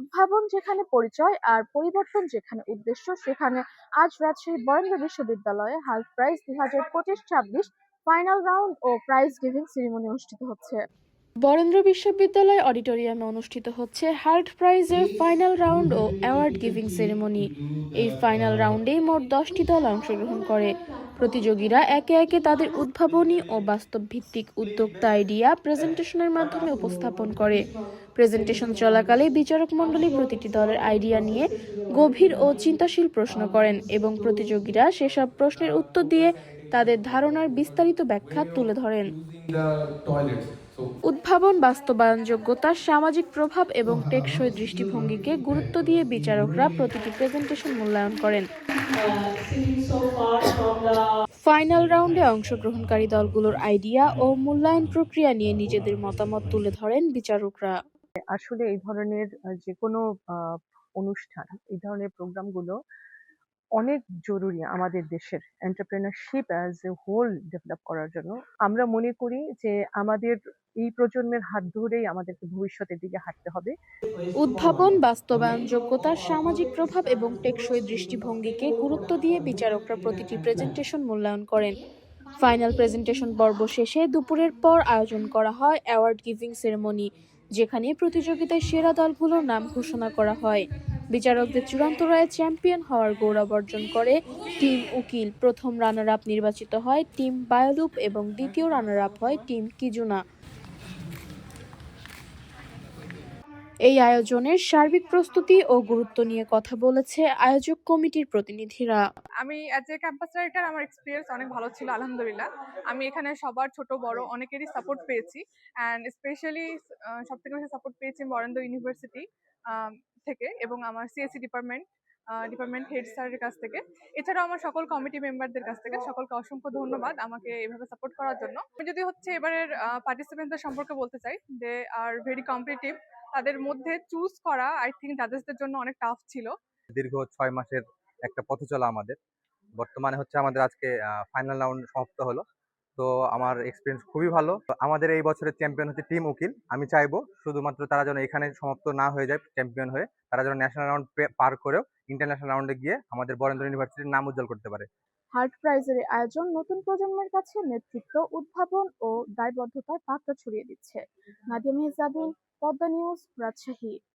উদ্ভাবন যেখানে পরিচয় আর পরিবর্তন যেখানে উদ্দেশ্য, সেখানে আজ রাজশাহী বরেন্দ্র বিশ্ববিদ্যালয়ে হাল প্রাইজ দুই হাজার পঁচিশ ছাব্বিশ ফাইনাল রাউন্ড ও প্রাইজ গিভিং সেরিমনি অনুষ্ঠিত হচ্ছে। বরেন্দ্র বিশ্ববিদ্যালয় অডিটোরিয়ামে অনুষ্ঠিত হচ্ছে হার্ট প্রাইজের ফাইনাল রাউন্ড ও অ্যাওয়ার্ড গিভিং সেরেমনি। এই ফাইনাল রাউন্ডে মোট দশটি দল অংশগ্রহণ করে। প্রতিযোগীরা একে একে তাদের উদ্ভাবনী ও বাস্তব ভিত্তিক উদ্যোক্তা আইডিয়া প্রেজেন্টেশনের মাধ্যমে উপস্থাপন করে। প্রেজেন্টেশন চলাকালে বিচারক মণ্ডলী প্রতিটি দলের আইডিয়া নিয়ে গভীর ও চিন্তাশীল প্রশ্ন করেন এবং প্রতিযোগীরা সেসব প্রশ্নের উত্তর দিয়ে তাদের ধারণার বিস্তারিত ব্যাখ্যা তুলে ধরেন। উদ্ভাবন, বাস্তবায়নযোগ্যতা, সামাজিক প্রভাব এবং টেকসই দৃষ্টিভঙ্গিকে গুরুত্ব দিয়ে বিচারকরা প্রতিটি প্রেজেন্টেশন মূল্যায়ন করেন। ফাইনাল রাউন্ডে অংশগ্রহণকারী দলগুলোর আইডিয়া ও মূল্যায়ন প্রক্রিয়া নিয়ে নিজেদের মতামত তুলে ধরেন বিচারকরা। আসলে এই ধরনের যে কোনো অনুষ্ঠান, এই ধরনের প্রোগ্রামগুলো অনেক জরুরি আমাদের দেশের entrepreneurship as a whole develop করার জন্য। আমরা মনে করি যে আমাদের এই প্রজন্মের হাত ধরেই আমাদেরকে ভবিষ্যতের দিকে হাঁটতে হবে। উদ্ভাবন বাস্তবায়নযোগ্যতা সামাজিক প্রভাব এবং টেকসই দৃষ্টিভঙ্গিকে গুরুত্ব দিয়ে বিচারকরা প্রতিটি প্রেজেন্টেশন মূল্যায়ন করেন। ফাইনাল প্রেজেন্টেশন পর্ব শেষে দুপুরের পর আয়োজন করা হয় অ্যাওয়ার্ড গিভিং সেরেমনি যেখানে প্রতিযোগিতায় সেরা দলগুলোর নাম ঘোষণা করা হয়। বিচারকদের চূড়ান্ত রায়ে চ্যাম্পিয়ন হওয়ার গৌরব অর্জন করে টিম উকিল। প্রথম রানার আপ নির্বাচিত হয় টিম বায়োলুপ এবং দ্বিতীয় রানার আপ হয় টিম কিজুনা। এই আয়োজনের সার্বিক প্রস্তুতি ও গুরুত্ব নিয়ে কথা বলেছে আয়োজক কমিটির প্রতিনিধিরা। আমি অ্যাজ এ ক্যাম্পাস রাইটার আমার এক্সপিরিয়েন্স অনেক ভালো ছিল, আলহামদুলিল্লাহ। আমি এখানে সবার ছোট, বড় অনেকেরই সাপোর্ট পেয়েছি। অ্যান্ড স্পেশালি সব থেকে বেশি সাপোর্ট পেয়েছি বরেন্দ্র ইউনিভার্সিটি থেকে এবং আমার সিএসসি ডিপার্টমেন্ট ডিপার্টমেন্ট হেড স্যারের কাছ থেকে। এছাড়াও আমার সকল কমিটি মেম্বারদের কাছ থেকে সকলকে অসংখ্য ধন্যবাদ আমাকে এভাবে সাপোর্ট করার জন্য। আমি যদি হচ্ছে এবারের পার্টিসিপেন্টদের সম্পর্কে বলতে চাই দে আর ভেরি কম্পিটিটিভ তাদের মধ্যে চুজ করা আই থিঙ্ক জাজেসদের জন্য অনেক টাফ ছিল। দীর্ঘ ছয় মাসের একটা পথ চলা আমাদের। বর্তমানে হচ্ছে আমাদের আজকে ফাইনাল রাউন্ড সমাপ্ত হলো। তো আমার এক্সপিরিয়েন্স খুবই ভালো। আমাদের এই বছরের চ্যাম্পিয়ন হচ্ছে টিম উকিল। আমি চাইব শুধুমাত্র তারা যেন এখানে সমাপ্ত না হয়ে যায় চ্যাম্পিয়ন হয়ে। তারা যেন ন্যাশনাল রাউন্ড পার করেও ইন্টারন্যাশনাল রাউন্ডে গিয়ে আমাদের বরেন্দ্র ইউনিভার্সিটির নাম উজ্জ্বল করতে পারে। হার্ট প্রাইজের আয়োজন নতুন প্রজন্মের কাছে নেতৃত্ব, উদ্ভাবন ও দায়বদ্ধতার বার্তা ছড়িয়ে দিচ্ছে। নাদিয়া মেহজাবিন, পদ্মা নিউজ, রাজশাহী।